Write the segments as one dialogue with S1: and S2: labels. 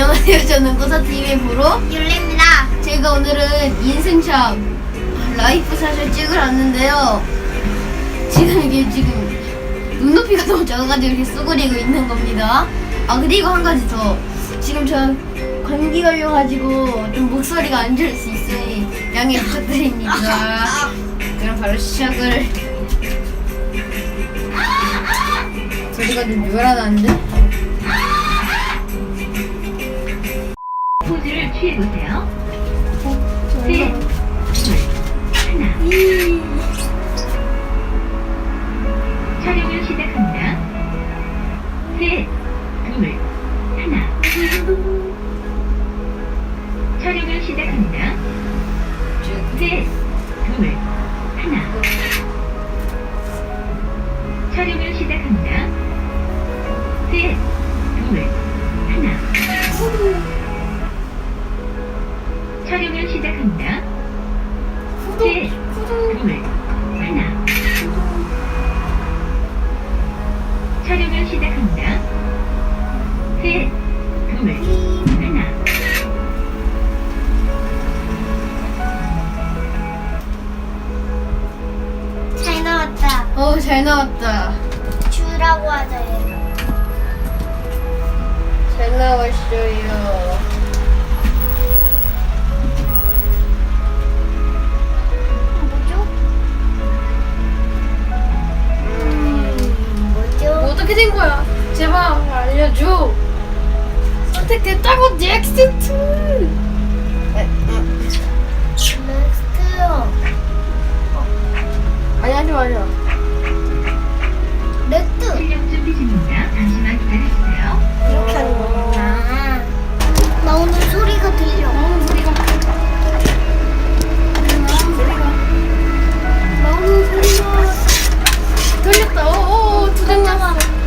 S1: 안녕하세요. 저는 꼬사TV의 보로.
S2: 율리입니다.
S1: 제가 오늘은 인생샷 라이프샷을 찍으러 왔는데요. 지금 이게 지금 눈높이가 너무 작아가지고 이렇게 쏘그리고 있는 겁니다. 아, 그리고 한 가지 더. 지금 저 감기 걸려가지고 좀 목소리가 안 좋을 수 있으니 양해 부탁드립니다. 그럼 바로 시작을. 소리가 좀 요란한데?
S3: 취해보세요. 셋, 둘, 하나. 셋, 둘, 하나. 촬영을 시작합니다. 셋, 둘, 하나.
S2: 잘 나왔다.
S1: 어, 잘 나왔다.
S2: 주라고 하자 얘가.
S1: 잘 나왔어요. 된 거야? 제발 알려줘. 선택됐다고 넥스트.
S2: 넥스트요.
S1: 아니 하지 마자.
S2: 렉트.
S3: 실력 준비 중입니다. 잠시만 기다려주세요.
S2: 이렇게 하는 거구나. 나오는 소리가 들려.
S1: 나오는 소리가. 나오는 소리가. 나오는 소리가. 들렸다. 오오 두 장 남아.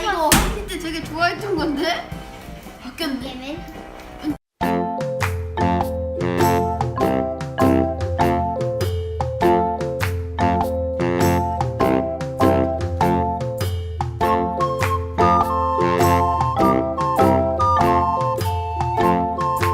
S1: 이거 어릴 때 되게 좋아했던 건데 바뀌었네.
S2: 얘는